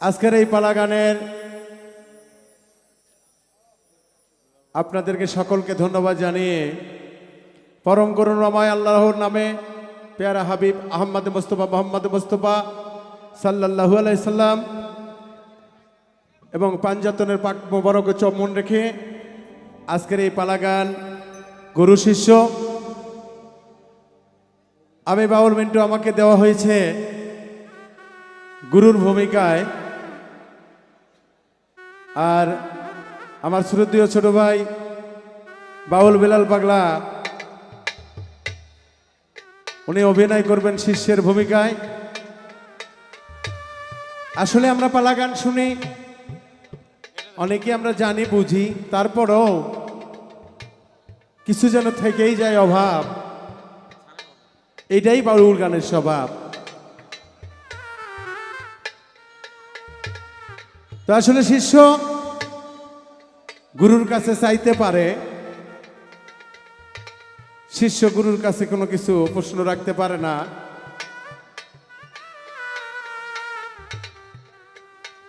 আজকের এই পালা গানের আপনাদেরকে সকলকে ধন্যবাদ জানিয়ে পরম করুণাময় আল্লাহর নামে পেয়ারা হাবিব আহম্মদ মুস্তফা মোহাম্মদ মুস্তফা সাল্লাল্লাহু আলাই সাল্লাম এবং পাঞ্জাতনের পাক মোবারক চমন রেখে আজকের এই পালা গান গুরু শিষ্য আমি বাউল মিন্টু আমাকে দেওয়া হয়েছে গুরুর ভূমিকায়। আর আমার শ্রদ্ধীয় ছোট ভাই বাউল বেলাল পাগলা, উনি অভিনয় করবেন শিষ্যের ভূমিকায়। আসলে আমরা পালা গান শুনি, অনেকে আমরা জানি, বুঝি, তারপরও কিছু যেন থেকেই যায় অভাব। এটাই বাউল গানের স্বভাব। তো আসলে শিষ্য গুরুর কাছে চাইতে পারে, শিষ্য গুরুর কাছে কোনো কিছু প্রশ্ন রাখতে পারে না।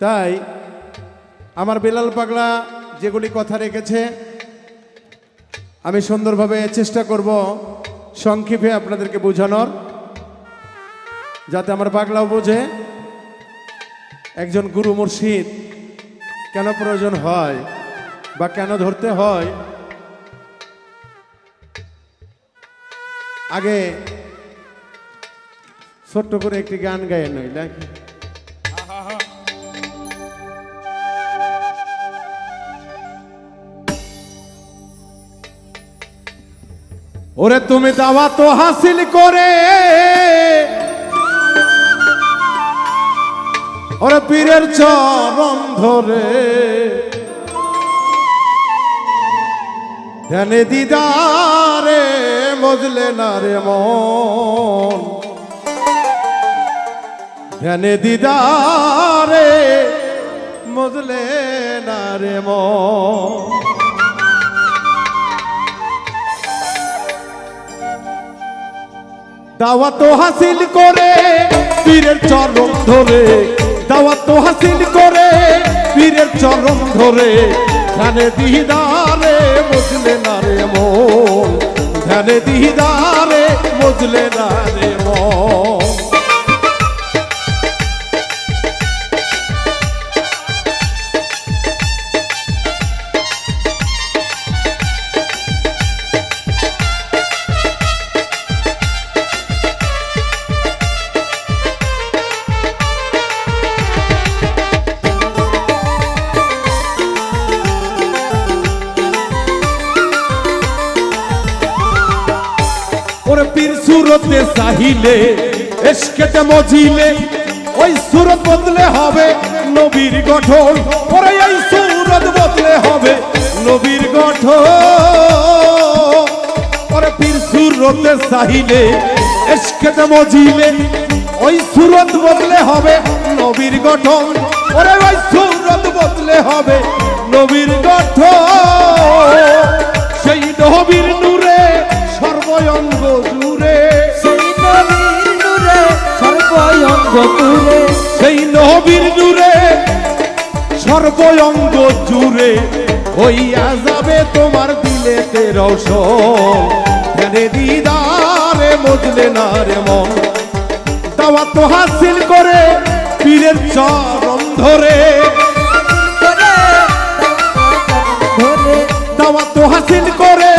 তাই আমার বেলাল পাগলা যেগুলি কথা রেখেছে, আমি সুন্দরভাবে চেষ্টা করব সংক্ষেপে আপনাদেরকে বোঝানোর, যাতে আমার পাগলাও বোঝে। একজন গুরু মুর্শিদ কেন প্রয়োজন হয় বা কেন ধরতে হয়? আগে ছোট্ট করে একটি গান গায়ে নই নাকি ওরে তুমি দাওয়া তো হাসিল করে। ওরে পীরের চরণ ধরে। ধ্যানে দিদারে, মজলে না রে মন। ধ্যানে দিদারে, মজলে না রে মন। দাওয়াত হাসিল করে পীরের চরণ ধরে। দাওয়াত হাসিল করে, পীরের চরণ ধরে। ধ্যানে দিদারে বুঝলে না রে মন। ধ্যানে দিদারে বুঝলে না রে মন। চাহিলে এসকেতে মজিলে, ওই সুরত বদলে হবে নবীর গঠন। ওরে এই সুরত বদলে হবে নবীর গঠন। ওরে পীর সুরতে চাহিলে এসকেতে মজিলে, ওই সুরত বদলে হবে নবীর গঠন। পরে ওই সুরত বদলে হবে নবীর গঠন। সর্বয়ঙ্গ জুড়ে হইয়া যাবে তোমার দিলেতে রসন ধ্যানে দিদারে মজলে না রে মন। দাওয়া তো হাসিল করে পীরের চরণ ধরে। ধরে ধরে দাওয়া তো হাসিল করে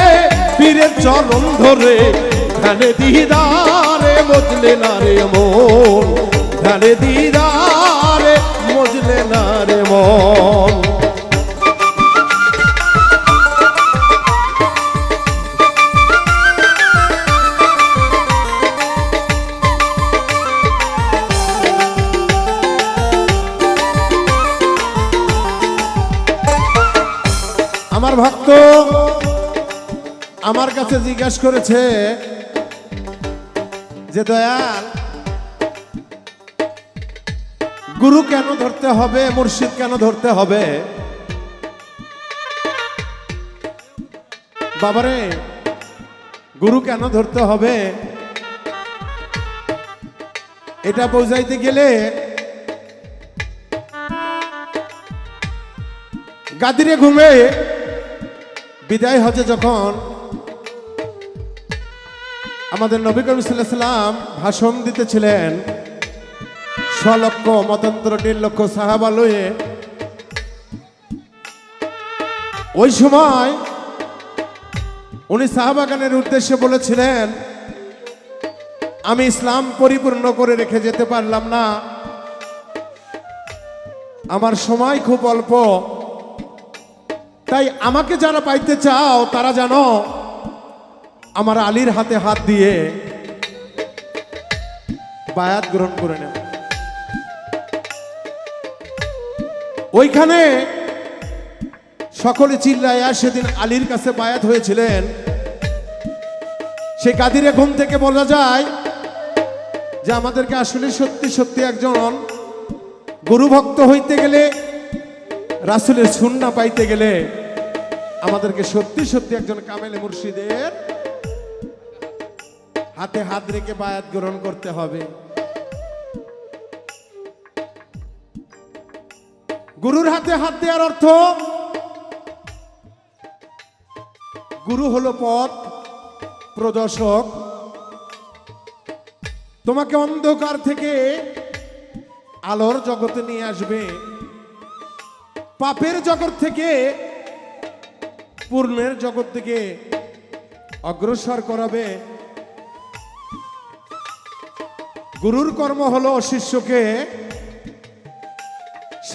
পীরের চরণ ধরে। দিদারে মজলে না রে মন। দিদারে মজলে মন। আমার ভক্ত আমার কাছে জিজ্ঞাসা করেছে যে দয়াল গুরু কেন ধরতে হবে, মুর্শিদ কেন ধরতে হবে? বাবারে, গুরু কেন ধরতে হবে? এটা বোঝাইতে গেলে গাদিরে ঘুমে বিদায় হজে যখন আমাদের নবী করিম সাল্লাম ভাষণ দিতেছিলেন স্বলক্ষ মতান্তর দেড় লক্ষ সাহাবা লয়ে ওই সময় উনি সাহাবাগানের উদ্দেশ্যে বলেছিলেন, আমি ইসলাম পরিপূর্ণ করে রেখে যেতে পারলাম না। আমার সময় খুব অল্প। তাই আমাকে যারা পাইতে চাও, তারা জানো আমার আলীর হাতে হাত দিয়ে বায়াত গ্রহণ করে নেব ওইখানে সকলে চিল্লাইয়া সেদিন আলীর কাছে বায়াত হয়েছিলেন। সে কাদিরে ঘুম থেকে বলা যায় যে আমাদেরকে আসলে সত্যি সত্যি একজন গুরু ভক্ত হইতে গেলে, রাসুলের সুন্না পাইতে গেলে আমাদেরকে সত্যি সত্যি একজন কামেলে মুর্শিদের হাতে হাত রেখে বায়াত গ্রহণ করতে হবে। গুরুর হাতে হাত দেওয়ার অর্থ? গুরু হলো পথ প্রদর্শক। তোমাকে অন্ধকার থেকে আলোর জগতে নিয়ে আসবে। পাপের জগৎ থেকে পূর্ণের জগৎ থেকে অগ্রসর করাবে। গুরুর কর্ম হলো শিষ্যকে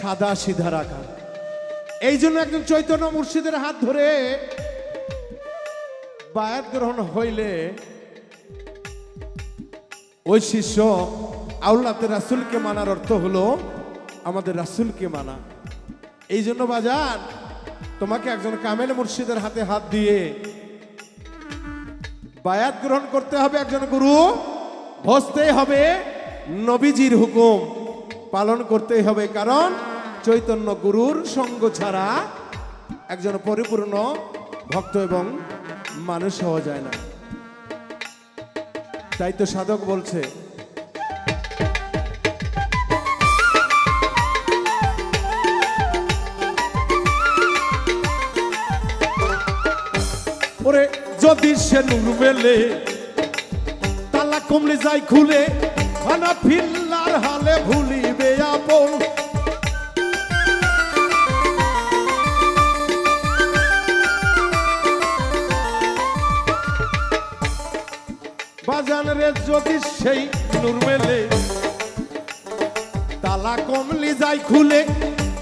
সাদা সিধা রাখা এই জন্য একজন চৈতন্য মুর্শিদের হাত ধরে বায়াত গ্রহণ হইলে ওই শিষ্য আউলাতে রাসুলকে মানার অর্থ হলো আমাদের রাসুলকে মানা। এই জন্য বাজার তোমাকে একজন কামেল মুর্শিদের হাতে হাত দিয়ে বায়াত গ্রহণ করতে হবে একজন গুরু, বসতেই হবে নবীজির হুকুম পালন করতেই হবে। কারণ চৈতন্য গুরুর সঙ্গ ছাড়া একজন পরিপূর্ণ ভক্ত এবং মানুষ হওয়া যায় না। তাই তো সাধক বলছে, ওরে যদি সে নূর মেলে, তালা কমলে যাই খুলে, খানা ফিল্লার হালে ভুলিবে আপন। বাজান রে যদি সেই নূর মেলে, তালা কমলি যাই খুলে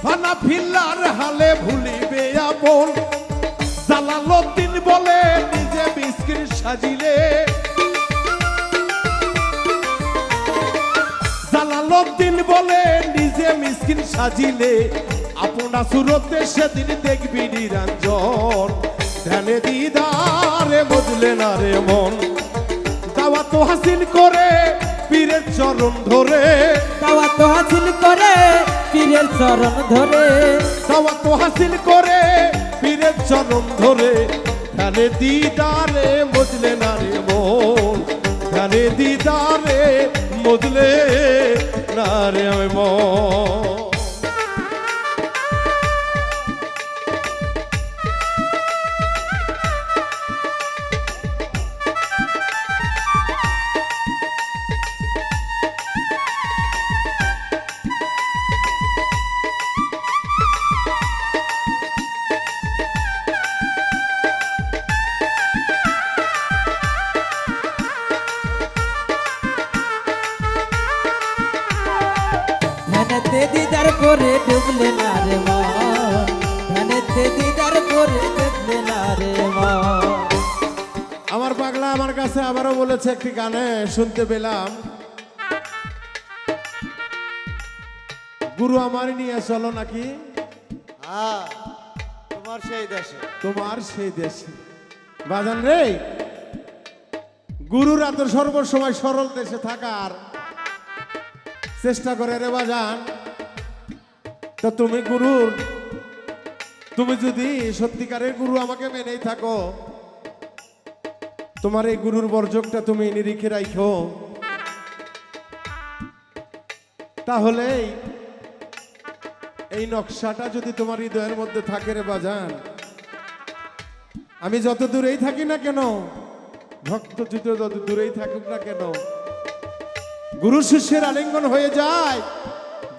ফানা ফিল্লার হালে ভুলিবে আপন। জালালউদ্দিন বলে নিজে বিস্কিট সাজিলে। জালালউদ্দিন বলে নিজে মিসকিন সাজিলে। আপনা সুরতে সেদিন দেখবি নিরঞ্জন। ধ্যানে দিদারে বুঝলে না রে মন। তো হাসিল করে পীরের চরণ ধরে। তাওয়া তো হাসিল করে পীরের চরণ ধরে। দাওয়া তো হাসিল করে পীরের চরণ ধরে। ধ্যানে দিদারে বুঝলে না রে মন। ধ্যানে দিদারে বুঝলে না রে মন। ধ্যানেতে দিদার করে ডুবলে না রে মন ধ্যানেতে দিদার করে ডুবলে না রে মন আমার পাগলা আমার কাছে আবারও বলেছে একটি গানে শুনতে পেলাম। গুরু আমার নিয়ে চলো নাকি? হ্যাঁ তোমার সেই দেশে। তোমার সেই দেশে। বাজান রে গুরুরা তো সর্বসময় সরল দেশে থাকার চেষ্টা করে রে বাজান। তো তুমি গুরুর, তুমি যদি সত্যিকারের গুরু আমাকে মেনেই থাকো, তোমার এই গুরুর বর্জকটা তুমি নিরিখে রাখো তাহলেই এই নকশাটা যদি তোমার হৃদয়ের মধ্যে থাকে রে বাজান, আমি যত দূরেই থাকি না কেন, ভক্ত যুদ্ধ যত দূরেই থাকুক না কেন গুরু শিষ্যের আলিঙ্গন হয়ে যায়।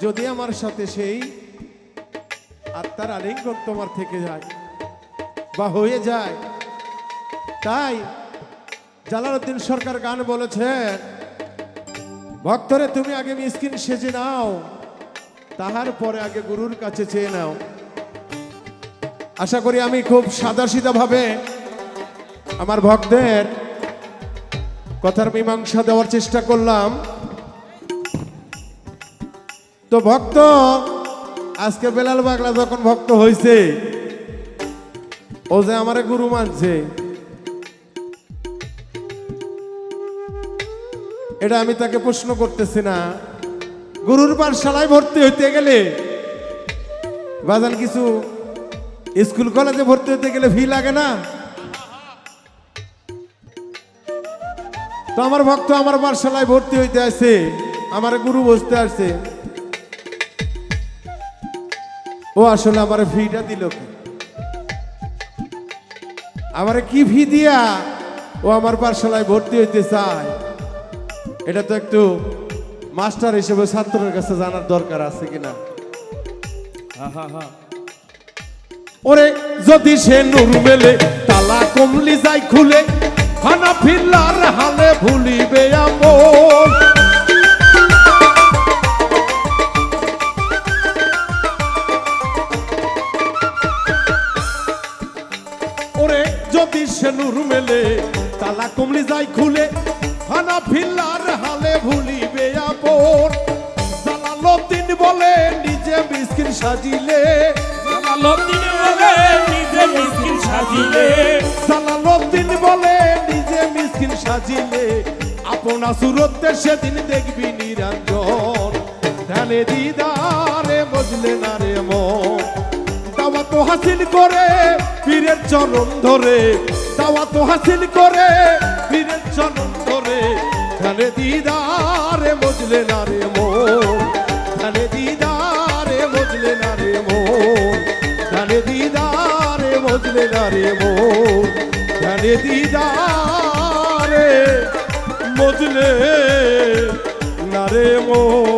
যদি আমার সাথে সেই আত্মার আলিঙ্গন তোমার থেকে যায় বা হয়ে যায়, তাই জালালউদ্দিন সরকার গান বলেছেন ভক্তরে তুমি আগে মিসকিন সেজে নাও, তাহার পরে আগে গুরুর কাছে চেয়ে নাও। আশা করি আমি খুব সাদা ভাবে আমার ভক্তের কথার মীমাংসা দেওয়ার চেষ্টা করলাম। তো ভক্ত, আজকে বেলাল বাগলা যখন ভক্ত হয়েছে ও যে আমারে গুরু মানছে। এটা আমি তাকে প্রশ্ন করতেছি না। গুরুর পাঠশালায় ভর্তি হইতে গেলে, বাজান কিছু স্কুল কলেজে ভর্তি হতে গেলে ফি লাগে না? তো আমার ভক্ত আমার পাঠশালায় ভর্তি হইতে আছে আমার গুরু বসতে আসছে ও আসলে আমার ফিটা দিল কি? আমার কি ফি দিয়া? ও আমার পাঠশালায় ভর্তি হইতে চায়। এটা তো একটু মাস্টার হিসেবে ছাত্রের কাছে জানার দরকার আছে কিনা? ওরে, যদি সে নূর মেলে, তালা কমলি যাই খুলে, খানা ফিল্লার হালে ভুলিবে আমল নিজে মিসকিন সাজিলে। জালালউদ্দিন বলে নিজে মিসকিন সাজিলে। জালালউদ্দিন বলে নিজে মিসকিন সাজিলে। আপনা সুরতে সেদিন দেখবি নিরঞ্জন। ধ্যানে দিদারে বজলে না রে মন। দাওয়া তো হাসিল করে পীরের চরণ ধরে। দাওয়া তো হাসিল করে পীরের চরণ ধরে। ধ্যানে দিদারে বজলে না রে মন। দিদারে মজলে না রে মন